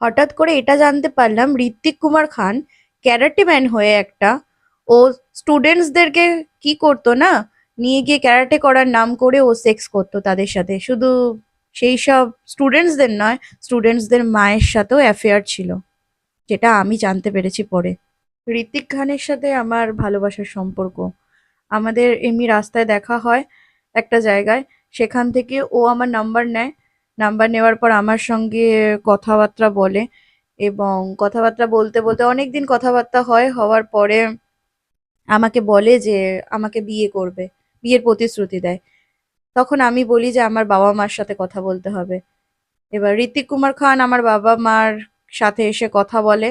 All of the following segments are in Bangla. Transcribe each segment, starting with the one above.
হঠাৎ করে এটা জানতে পারলাম, ঋত্বিক কুমার খান, ক্যারাটে ম্যান হয়ে একটা। ও স্টুডেন্টসদেরকে কি করতো না, নিয়ে গিয়ে ক্যারাটে করার নাম করে ও সেক্স করতো তাদের সাথে। শুধু সেই সব স্টুডেন্টসদের নয়, স্টুডেন্টসদের মায়ের সাথেও অ্যাফেয়ার ছিল, যেটা আমি জানতে পেরেছি পরে। ঋত্বিক খানের সাথে আমার ভালোবাসার সম্পর্ক। আমাদের এমনি রাস্তায় দেখা হয় একটা জায়গায়, সেখান থেকে ও আমার নাম্বার নেয়। নাম্বার নেওয়ার পর আমার সঙ্গে কথাবার্তা বলে এবং কথাবার্তা বলতে বলতে অনেক দিন কথাবার্তা হয়, হওয়ার পরে আমাকে বলে যে আমাকে বিয়ে করবে, বিয়ের প্রতিশ্রুতি দেয়। তখন আমি বলি যে আমার বাবা মার সাথে কথা বলতে হবে। এবার ঋত্বিক কুমার খান আমার বাবা মার সাথে এসে কথা বলে।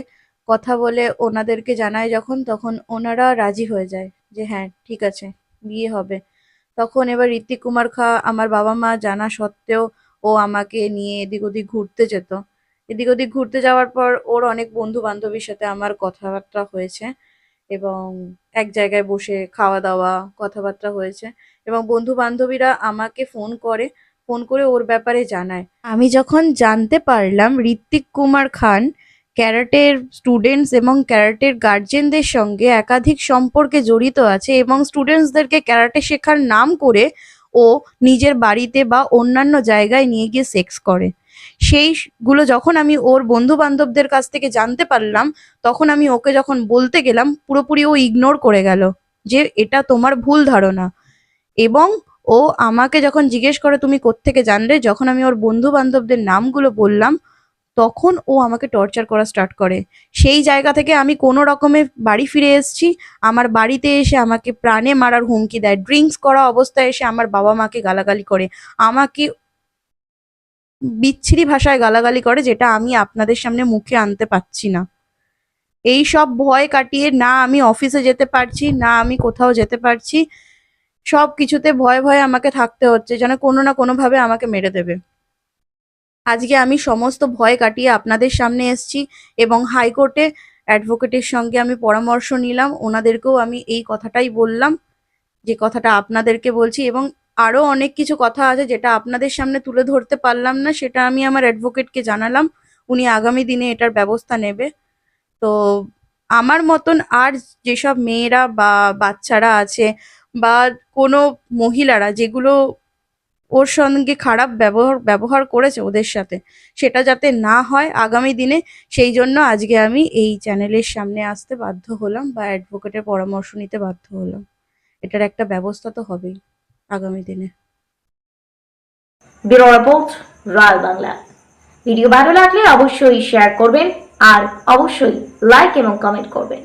কথা বলে ওনাদেরকে জানায় যখন, তখন ওনারা রাজি হয়ে যায় যে হ্যাঁ ঠিক আছে, বিয়ে হবে। তখন এবার ঋত্বিক কুমার খা, আমার বাবা মা জানা সত্ত্বেও ও আমাকে নিয়ে এদিক ওদিক ঘুরতে যেত। এদিক ওদিক ঘুরতে যাওয়ার পর ওর অনেক বন্ধু বান্ধবীর সাথে আমার কথাবার্তা হয়েছে এবং এক জায়গায় বসে খাওয়া দাওয়া কথাবার্তা হয়েছে এবং বন্ধু বান্ধবীরা আমাকে ফোন করে ফোন করে ওর ব্যাপারে জানায়। আমি যখন জানতে পারলাম ঋত্বিক কুমার খান ক্যারাটের স্টুডেন্টস এবং ক্যারাটের গার্জেনদের সঙ্গে একাধিক সম্পর্কে জড়িত আছে এবং স্টুডেন্টসদেরকে ক্যারাটে শেখার নাম করে ও নিজের বাড়িতে বা অন্যান্য জায়গায় নিয়ে গিয়ে সেক্স করে। সেইগুলো যখন আমি ওর বন্ধু বান্ধবদের কাছ থেকে জানতে পারলাম, তখন আমি ওকে যখন বলতে গেলাম, পুরোপুরি ও ইগনোর করে গেল যে এটা তোমার ভুল ধারণা। এবং ও আমাকে যখন জিজ্ঞেস করে, তুমি কোত্থেকে জানলে? যখন আমি ওর বন্ধু বান্ধবদের নামগুলো বললাম তখন ও আমাকে টর্চার করা স্টার্ট করে। সেই জায়গা থেকে আমি কোনো রকমে বাড়ি ফিরে এসেছি। আমার বাড়িতে এসে আমাকে প্রাণে মারার হুমকি দেয়। ড্রিঙ্কস করা অবস্থায় এসে আমার বাবা মাকে গালাগালি করে। আমাকে বিচ্ছিরি ভাষায় গালাগালি করে, যেটা আমি আপনাদের সামনে মুখে আনতে পারছি না। এই সব ভয় কাটিয়ে না আমি অফিসে যেতে পারছি, না আমি কোথাও যেতে পারছি। সব কিছুতে ভয়ে ভয়ে আমাকে থাকতে হচ্ছে, যেন কোনো না কোনোভাবে আমাকে মেরে দেবে। আজকে আমি সমস্ত ভয় কাটিয়ে আপনাদের সামনে এসেছি এবং হাইকোর্টে অ্যাডভোকেটের সঙ্গে আমি পরামর্শ নিলাম। ওনাদেরকেও আমি এই কথাটাই বললাম, যে কথাটা আপনাদেরকে বলছি এবং আরও অনেক কিছু কথা আছে যেটা আপনাদের সামনে তুলে ধরতে পারলাম না, সেটা আমি আমার অ্যাডভোকেটকে জানালাম। উনি আগামী দিনে এটার ব্যবস্থা নেবে। তো আমার মতন আর যেসব মেয়েরা বা বাচ্চারা আছে বা কোনো মহিলারা যেগুলো ওর সঙ্গে খারাপ ব্যবহার ব্যবহার করেছে ওদের সাথে। সেটা যাতে না হয় আগামী দিনে, সেই জন্য আজকে আমি এই চ্যানেলের সামনে আসতে বাধ্য হলাম বা অ্যাডভোকেটের পরামর্শ নিতে বাধ্য হলাম। এটার একটা ব্যবস্থা তো হবেই আগামী দিনে। Bureau report, Royal Bangla. Video ভালো লাগলে অবশ্যই শেয়ার করবেন আর অবশ্যই লাইক এবং কমেন্ট করবেন।